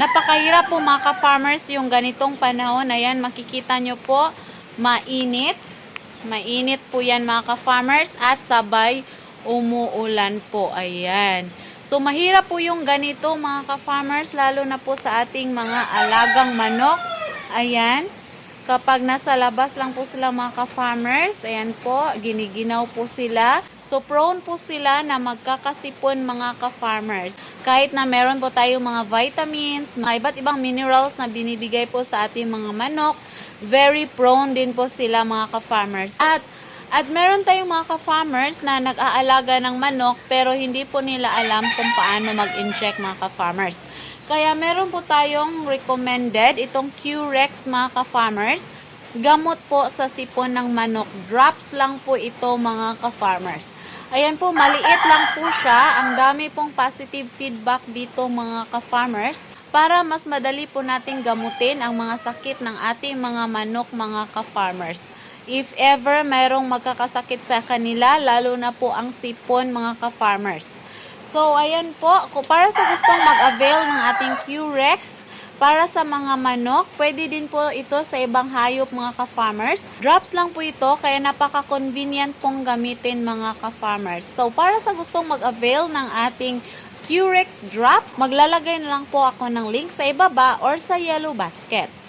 Napakahirap po mga ka-farmers yung ganitong panahon. Ayan, makikita nyo po, mainit. Mainit po yan mga ka-farmers at sabay umuulan po. Ayan. So, mahirap po yung ganito mga ka-farmers, lalo na po sa ating mga alagang manok. Ayan. Kapag nasa labas lang po sila mga ka-farmers, ayan po, giniginaw po sila. So, prone po sila na magkakasipon mga ka-farmers. Kahit na meron po tayo mga vitamins, mga iba't ibang minerals na binibigay po sa ating mga manok, very prone din po sila mga ka-farmers. At at meron tayong mga ka-farmers na nag-aalaga ng manok pero hindi po nila alam kung paano mag-inject mga ka-farmers. Kaya meron po tayong recommended itong Q-Rex mga ka-farmers. Gamot po sa sipon ng manok. Drops lang po ito mga ka-farmers. Ayan po, maliit lang po siya. Ang dami pong positive feedback dito mga ka-farmers para mas madali po nating gamutin ang mga sakit ng ating mga manok mga ka-farmers. If ever mayroong magkakasakit sa kanila, lalo na po ang sipon mga ka-farmers. So, ayan po, para sa gustong mag-avail ng ating Q-Rex, para sa mga manok, pwede din po ito sa ibang hayop mga ka-farmers. Drops lang po ito, kaya napaka-convenient pong gamitin mga ka-farmers. So, para sa gustong mag-avail ng ating Q-Rex drops, maglalagay na lang po ako ng link sa ibaba or sa yellow basket.